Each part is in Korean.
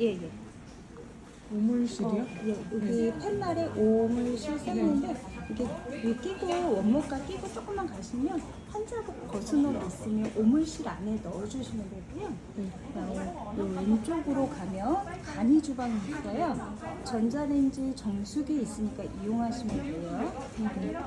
예, 예. 오물실이요? 어, 예, 여기 팻말에 오물실 써있는데 이게 위 끼고 원목과 끼고 조금만 가시면 한자복 벗은 옷 있으면 오물실 안에 넣어주시면 되고요. 네. 그다음에 요 왼쪽으로 가면 간이 주방이 있어요. 전자레인지 정수기 있으니까 이용하시면 돼요. 네, 그리고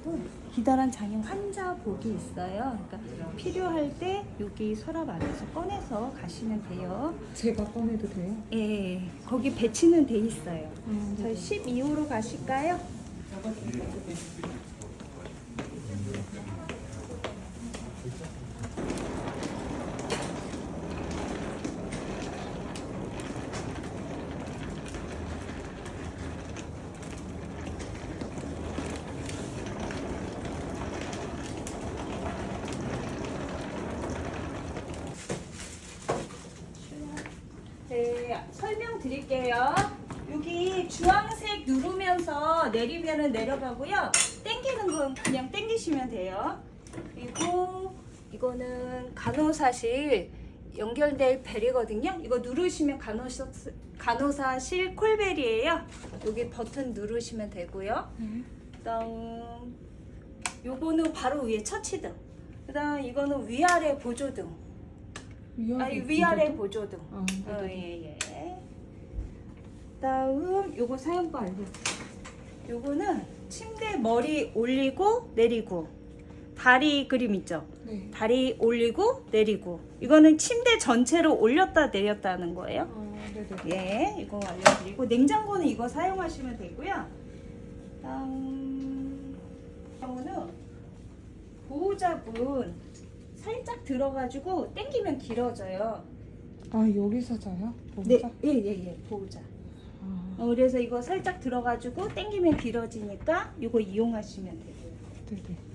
이쪽은 기다란 장형 환자복이 있어요. 그러니까 필요할 때 여기 서랍 안에서 꺼내서 가시면 돼요. 제가 꺼내도 돼요? 예, 거기 배치는 돼 있어요. 아, 저희 12호로 가실까요? 네, 설명드릴게요. 여기 주황색 누르면서 내리면은 내려가고요. 땡기는 건 그냥 땡기시면 돼요. 그리고 이거는 간호사실 연결될 벨이거든요. 이거 누르시면 간호사, 간호사실 콜벨이에요. 여기 버튼 누르시면 되고요. 네. 그다음 요거는 바로 위에 처치등. 그다음 이거는 위아래 보조등. 위아래, 아니 위아래 보조등. 아, 네. 어, 예, 예. 다음 요거 사용법 알려드릴게요. 요거는 침대 머리 올리고 내리고 다리 그림 있죠? 네. 다리 올리고 내리고 이거는 침대 전체로 올렸다 내렸다 하는 거예요. 아, 네네. 예, 이거 알려드리고 냉장고는 이거 사용하시면 되고요. 다음 경우는 보호자분 살짝 들어가지고 당기면 길어져요. 아, 여기서 자요? 네, 보호자? 예, 예, 예, 보호자. 아, 어, 그래서 이거 살짝 들어가지고 당기면 길어지니까 이거 이용하시면 되고요. 네네.